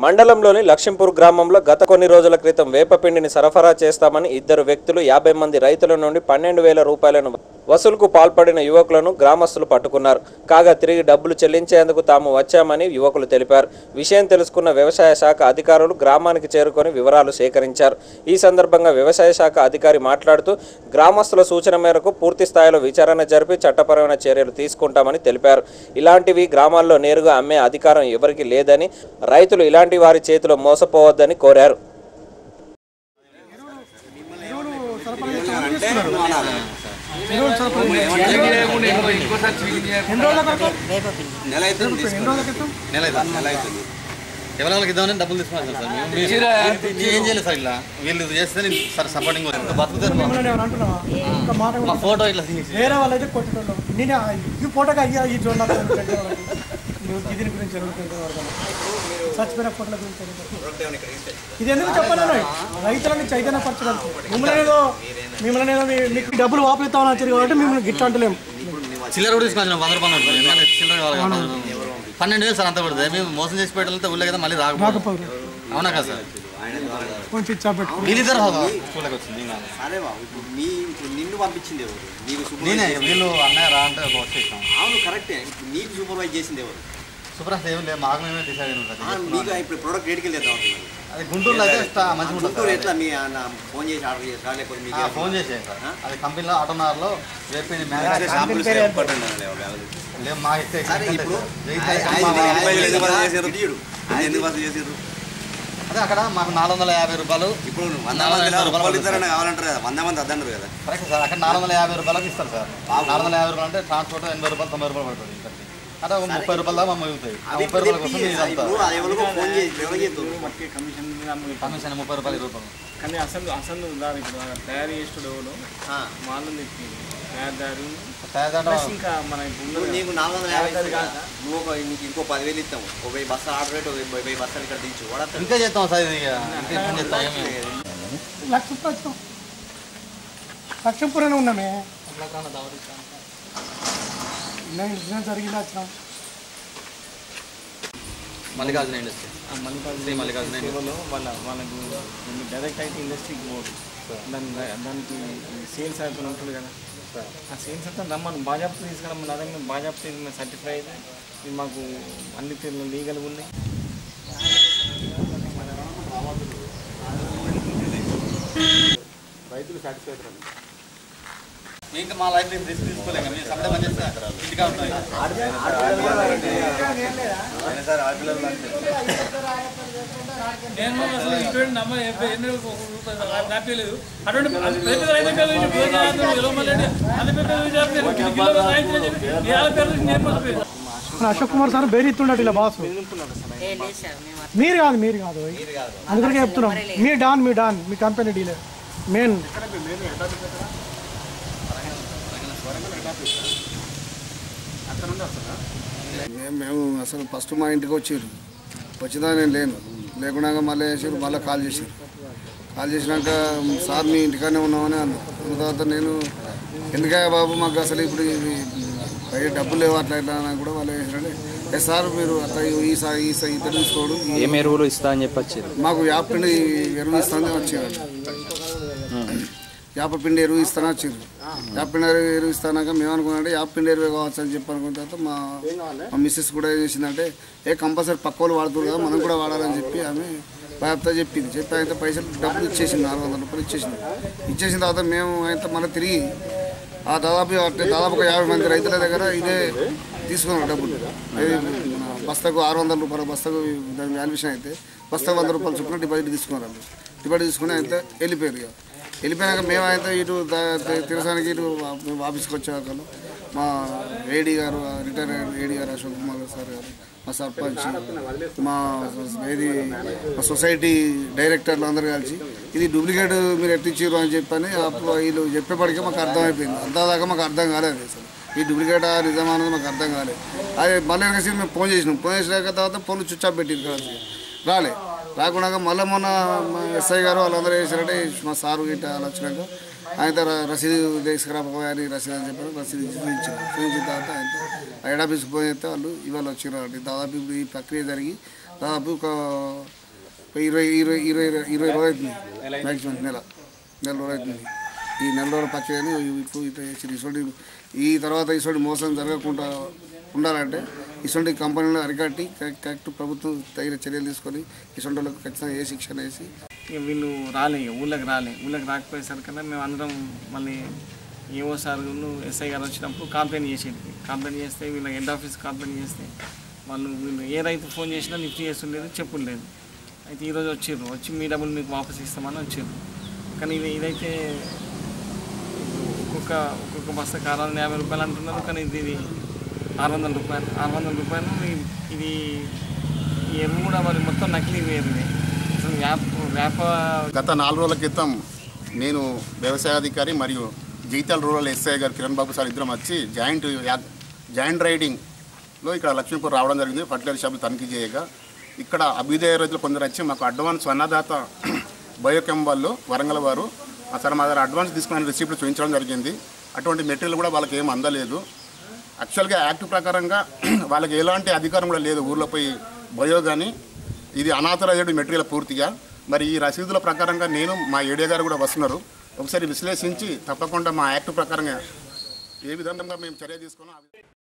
మండలంలోని లక్ష్మీపూర్ గ్రామంలో గత కొన్ని రోజుల క్రితం వేపపిండిని సరఫరా చేస్తామని ఇద్దరు వ్యక్తులు యాభై మంది రైతుల నుండి పన్నెండు వేల రూపాయలను వసూలుకు పాల్పడిన యువకులను గ్రామస్తులు పట్టుకున్నారు. కాగా తిరిగి డబ్బులు చెల్లించేందుకు తాము వచ్చామని యువకులు తెలిపారు. విషయం తెలుసుకున్న వ్యవసాయ శాఖ అధికారులు గ్రామానికి చేరుకొని వివరాలు సేకరించారు. ఈ సందర్భంగా వ్యవసాయ శాఖ అధికారి మాట్లాడుతూ గ్రామస్తుల సూచన మేరకు పూర్తి స్థాయిలో విచారణ జరిపి చట్టపరమైన చర్యలు తీసుకుంటామని తెలిపారు. ఇలాంటివి గ్రామాల్లో నేరుగా అమ్మే అధికారం ఎవరికీ లేదని రైతులు ఇలాంటి వారి చేతిలో మోసపోవద్దని కోరారు. ఎవరికి ఇద్దామని డబ్బులు తీసుకున్నాను సార్. ఏం చేయలేదు సార్ ఇలా. వీళ్ళు చేస్తే సార్ సపోర్టింగ్ బతుకుతారు మా- ఫోటో ఇట్లా వేరే వాళ్ళైతే కొట్టడం నేను ఈ ఫోటోకి అయ్యా ఈ జోన్ దీని గురించి చచ్చిపోయిన ఫోటోల గురించి. ఇది ఎందుకు చెప్పాను రైతులని చైతన్యపరచడానికి మిమ్మల్ని ఏదో మిమ్మల్ని ఏదో మీకు డబ్బులు వాపిస్తామని వచ్చారు కాబట్టి మిమ్మల్ని గిట్ట అంటలేము చిల్లర కూడా తీసుకున్నాను వంద రూపాయలు చిల్లర. పన్నెండు వేలు సార్ అంత పడుతుంది. మేము మోసం చేసి పెట్టాలంటే ఊళ్ళో కదా మళ్ళీ రాకపోదు. అవునా కదా సార్? కొంచెం వచ్చింది అరే బాబు ఇప్పుడు మీ నిన్ను పంపించింది ఎవరు? నీకు వీళ్ళు అన్నయ్య రా అంటే అవును కరెక్టే. నీకు సూపర్వైజ్ చేసింది ఎవరు? సూపర్ ఏం లేదు మాకు మేమే డిసైడ్ అయినాం మీకు ఇప్పుడు ప్రోడక్ట్ రేటుకి అంటున్నాను అది గుంటూరులో అయితే మంచిగా ఉంటుంది. ఎట్లా మీ ఫోన్ చేసి ఆర్డర్ చేసి లేకపోతే మీకు ఫోన్ సార్. అది కంపెనీలో ఆటోనార్లో మ్యారేజ్ లేదు మా ఇస్తే. చేసారు? అదే అక్కడ మాకు నాలుగు వందల యాభై రూపాయలు. ఇప్పుడు వంద వందల రూపాయలు ఇస్తారని కావాలంటారు కదా వంద మంది అద్దంటారు కదా. కరెక్ట్ సార్ అక్కడ నాలుగు వందల యాభై రూపాయలకు ఇస్తారు సార్. నాలుగు వందల యాభై రూపాయలు అంటే ట్రాన్స్పోర్ట్ ఎనభై రూపాయలు తొంభై రూపాయలు పడుతుంది. ఒక ముప్పై రూపాయల దాకా మిగులుతాయి. అది ముప్పై రూపాయల కోసం అది కమిషన్ ముప్పై రూపాయలు రూపాయలు. కానీ అసలు అసలు దాని ఇప్పుడు తయారు చేసేటోడు. మాలను తెచ్చి తయారుదారు. ప్లస్ ఇంకా మన ఇప్పుడు నీకు నాలుగు వందల యాభై అది. నువ్వు ఒక నీకు ఇంకో పదివేలు ఇస్తాము. ఒక వెయ్యి బస్సు ఆర్డర్ పెట్టి ఒక వెయ్యి- బస్సులు ఇక్కడ దించు. ఇంకా చేస్తాం సార్ ఏమి లక్ష్మీపురం వచ్చినాం లక్ష్మీపురం ఇన్సిడెంట్ జరిగింది వచ్చినాం మల్లికార్జున ఇండస్ట్రీ. ఆ మల్లికార్జున మల్లికార్జున ఇండస్ట్రీ సేవలో వాళ్ళ వాళ్ళకు డైరెక్ట్ అయితే ఇండస్ట్రీకి పోదు. దాని దానికి సేల్స్ అయితే ఉంటుంది కదా. ఆ సేల్స్ అంతా రమ్మని. బాజాప్తు తీసుకురమ్మని. అదే మేము బాజాప్తు మేము సర్టిఫై అయితే ఇది మాకు అన్ని తీరులో లీగల్గా ఉన్నాయి. ఇంకా మా లైఫ్ రిస్క్ తీసుకోలేము మేము పని చేస్తాం ఇంటికా ఉంటాయి నేను అసలు ఇటువంటి నమ్మ ఎన్ని అటువంటి పెద్ద రైతు పేరు అశోక్ కుమార్ సార్ బేరీ ఇస్తుండట ఇలా బాసు. మీరు కాదు మీరు కాదు. అందుకనే చెప్తున్నాం. మీ డాన్ మీ డాన్ మీ కంపెనీ డీలర్. మెయిన్. మేము మేము అసలు ఫస్ట్ మా ఇంటికి వచ్చారు. వచ్చినా నేను లేను. లేకుండా మళ్ళీ వేసారు మళ్ళీ కాల్ చేశారు. కాల్ చేసినాక సార్ మీ ఇంటికానే ఉన్నామని అన్నారు. అన్న తర్వాత నేను ఎందుకయ్యా బాబు మాకు అసలు ఇప్పుడు బయట డబ్బులు లేవు అట్లా ఇట్లా అని కూడా వాళ్ళు ఏ సార్ మీరు అట్లా ఈ సార్ ఈ సార్ ఇతను తీసుకోడు. ఏం ఎరువులు ఇస్తా అని చెప్పి మాకు యాపిండి ఎరువు ఇస్తానే వచ్చేవాళ్ళు. యాపపిండి ఎరువు ఇస్తానే వచ్చారు యాపిండి ఎరువు ఎరువు ఇస్తానాక మేము అనుకున్నాంటే యాపిండి ఎరువు కావచ్చు అని చెప్పి అనుకున్న తర్వాత మా మా మిస్సెస్ కూడా ఏం చేసిందంటే ఏ కంపల్సరీ పక్క వాళ్ళు వాడుతారు కదా మనం కూడా వాడాలని చెప్పి ఆమె బాధ్యత చెప్పింది. చెప్పి అయితే పైసలు డబ్బులు ఇచ్చేసింది నాలుగు వందల రూపాయలు ఇచ్చేసింది. ఇచ్చేసిన తర్వాత మేము అయితే మళ్ళీ తిరిగి ఆ దాదాపు అంటే దాదాపు ఒక యాభై మంది రైతుల దగ్గర ఇదే తీసుకున్నాం డబ్బులు. బస్తాకు ఆరు వందల రూపాయలు బస్తాకు దాని వాల్యుయేషన్ అయితే బస్తాకు వంద రూపాయలు చొప్పున డిపాజిట్ తీసుకున్నారు డిపాజిట్ తీసుకుని అయితే వెళ్ళిపోయారు ఇక. వెళ్ళిపోయాక మేమైతే ఇటు తెలుసానికి తిరసానికి ఇటు మేము ఆఫీస్కి వచ్చాక మా ఏడీ గారు రిటైర్ ఏడీ గారు అశోక్ కుమార్ సార్ గారు మా సర్పంచ్ మా ఏది మా సొసైటీ డైరెక్టర్లు అందరూ కలిసి ఇది డూప్లికేట్ మీరు ఎట్టించారు అని చెప్పని అప్పుడు వీళ్ళు చెప్పేప్పటికే మాకు అర్థమైపోయింది. అంతదాకా మాకు అర్థం కాలేదు అసలు. ఈ డూప్లికేట్ నిజమా అనేది మాకు అర్థం కాలేదు. అదే మళ్ళీ వెనకేసి మేము ఫోన్ చేసినాం. ఫోన్ చేసినాక తర్వాత ఫోన్ స్విచ్ పెట్టింది. కలిసి రాలే. రాకుండా మళ్ళీ మొన్న మా ఎస్ఐ గారు వాళ్ళందరూ వేసారంటే మా సారు గిట్ట వాళ్ళు వచ్చినాక ఆయన రసీదు తీసుకురాపోయారు రసీదు అని చెప్పారు. రసీదు చూపించారు. చూపించిన తర్వాత ఆయన హెడ్ ఆఫీస్కి పోయి అయితే వాళ్ళు ఇవాళ వచ్చినారండి. దాదాపు ఇప్పుడు ఈ ప్రక్రియ జరిగి దాదాపు ఒక ఇరవై ఇరవై ఇరవై ఇరవై రోజు అవుతుంది. మ్యాక్సిమం నెల నెల రోజు అవుతుంది. ఈ నెల రోజుల పచ్చని ఇప్పుడు ఇట్లా చేసి ఇటువంటి ఈ తర్వాత ఇటువంటి మోసం జరగకుండా ఉండాలంటే ఇటువంటి కంపెనీలు అరికట్టి కరెక్ట్ ప్రభుత్వం తగిన చర్యలు తీసుకొని ఇటువంటి వాళ్ళకి ఖచ్చితంగా ఏ శిక్షణ వేసి ఇక వీళ్ళు రాలే ఊళ్ళకి రాలే. ఊళ్ళకి రాకపోయేసరికన్నా మేము అందరం మళ్ళీ ఏఓ సార్ ఎస్ఐ గారు వచ్చినప్పుడు కంప్లైంట్ చేసేది కంప్లైంట్ చేస్తే వీళ్ళ హెడ్ ఆఫీస్ కంప్లైంట్ చేస్తే వాళ్ళు వీళ్ళు ఏ రైతు ఫోన్ చేసినా లిఫ్ట్ చేస్తుండేది చెప్పులేదు అయితే ఈరోజు వచ్చిర్రు. వచ్చి మీ డబ్బులు మీకు వాపస్ ఇస్తామని వచ్చిర్రు. కానీ ఇది ఇదైతే ఒక్కొక్క ఒక్కొక్క బస్తా ఆరు వందల యాభై రూపాయలు అంటున్నారు కానీ ఇది ఇది ఆరు వందల రూపాయలు ఆరు వందల రూపాయలు ఇది- ఎరువు కూడా మరి మొత్తం నకిలీ వేరుంది అసలు వ్యాప వ్యాప గత నాలుగు రోజుల క్రితం నేను వ్యవసాయాధికారి మరియు జీతాల రూరల్ ఎస్ఐ గారు కిరణ్ బాబు సార్ ఇద్దరం వచ్చి జాయింట్ జాయింట్ రైడింగ్లో ఇక్కడ లక్ష్మీపూర్ రావడం జరిగింది. ఫర్టిలైజర్ షాపులు తనిఖీ చేయగా ఇక్కడ అభ్యుదయ రైతులు కొందరు వచ్చి మాకు అడ్వాన్స్ అన్నదాత బయోకెమ్ వాళ్ళు వరంగల్ వారు సార్ మా దగ్గర అడ్వాన్స్ తీసుకుని రిసీప్ట్లు చూపించడం జరిగింది. అటువంటి మెటీరియల్ కూడా వాళ్ళకి ఏం అందలేదు. యాక్చువల్గా యాక్ట్ ప్రకారంగా వాళ్ళకి ఎలాంటి అధికారం కూడా లేదు ఊర్లో పోయి బయో కానీ ఇది అనాథరైజ్డ్ మెటీరియల్ పూర్తిగా. మరి ఈ రసీదుల ప్రకారంగా నేను మా ఏడియా గారు కూడా వస్తున్నారు. ఒకసారి విశ్లేషించి తప్పకుండా మా యాక్ట్ ప్రకారంగా ఏ విధంగా మేము చర్య తీసుకున్నాం ఆ విధంగా